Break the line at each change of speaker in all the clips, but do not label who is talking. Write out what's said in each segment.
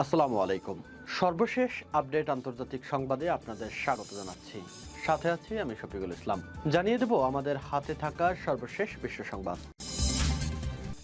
আসসালামু আলাইকুম। সর্বশেষ আপডেট আন্তর্জাতিক সংবাদে আপনাদের স্বাগত জানাচ্ছি। সাথে আছি আমি শফিকুল ইসলাম। জানিয়ে দেব আমাদের হাতে থাকা সর্বশেষ বিশ্ব সংবাদ।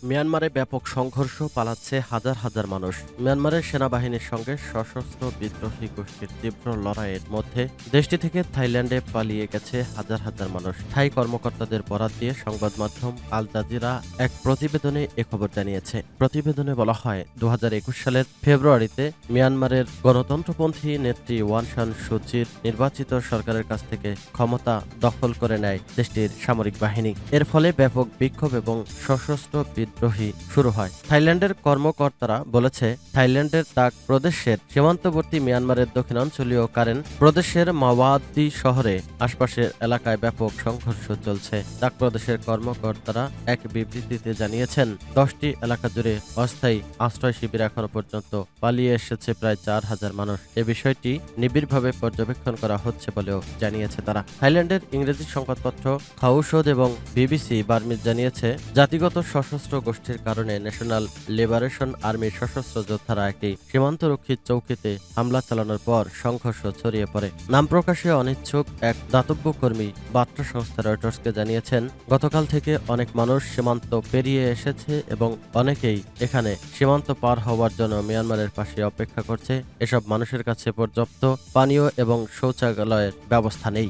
মিয়ানমারে ব্যাপক সংঘর্ষ পালাচ্ছে হাজার হাজার মানুষ। মিয়ানমারের সেনাবাহিনীর সঙ্গে সশস্ত্র বিদ্রোহী গোষ্ঠীর তীব্র লড়াইয়ের মধ্যে দেশটি থেকে থাইল্যান্ডে পালিয়ে গেছে হাজার হাজার মানুষ। থাই কর্মকর্তাদের বরাত দিয়ে সংবাদ মাধ্যম আল জাজিরা এক প্রতিবেদনে খবর জানিয়েছে। প্রতিবেদনে বলা হয় দু হাজার একুশ সালের ফেব্রুয়ারিতে মিয়ানমারের গণতন্ত্রপন্থী নেত্রী ওয়ান সান সুচির নির্বাচিত সরকারের কাছ থেকে ক্ষমতা দখল করে নেয় দেশটির সামরিক বাহিনী। এর ফলে ব্যাপক বিক্ষোভ এবং সশস্ত্র বিদ্রোহী শুরু হয়। থাইল্যান্ডের কর্মকর্তারা বলেছে, থাইল্যান্ডের তাক প্রদেশের সীমান্তবর্তী মিয়ানমারের দক্ষিণাঞ্চলীয় কারেন প্রদেশের মাওয়াদি শহরে আশপাশের এলাকায় ব্যাপক সংঘর্ষ চলছে। তাক প্রদেশের কর্মকর্তারা এক বিবৃতিতে জানিয়েছেন, দশটি এলাকা জুড়ে অস্থায়ী আশ্রয় শিবির এখনও পর্যন্ত পালিয়ে এসেছে প্রায় চার হাজার মানুষ। এ বিষয়টি নিবিড়ভাবে পর্যবেক্ষণ করা হচ্ছে বলেও জানিয়েছে তারা। থাইল্যান্ডের ইংরেজি সংবাদপত্র খাউসদ এবং বিবিসি বার্মিজ জানিয়েছে, জাতিগত সশস্ত্র গোষ্ঠীর কারণে ন্যাশনাল লিবারেশন আর্মির সশস্ত্র যোদ্ধারা একটি সীমান্তরক্ষী চৌকিতে হামলা চালানোর পর সংঘর্ষ ছড়িয়ে পড়ে। নাম প্রকাশে অনিচ্ছুক এক দাতব্য কর্মী বার্তা সংস্থা রয়টার্সকে জানিয়েছেন, গতকাল থেকে অনেক মানুষ সীমান্ত পেরিয়ে এসেছে এবং অনেকেই এখানে সীমান্ত পার হওয়ার জন্য মিয়ানমারের পাশে অপেক্ষা করছে। এসব মানুষের কাছে পর্যাপ্ত পানীয় এবং শৌচালয়ের ব্যবস্থা নেই।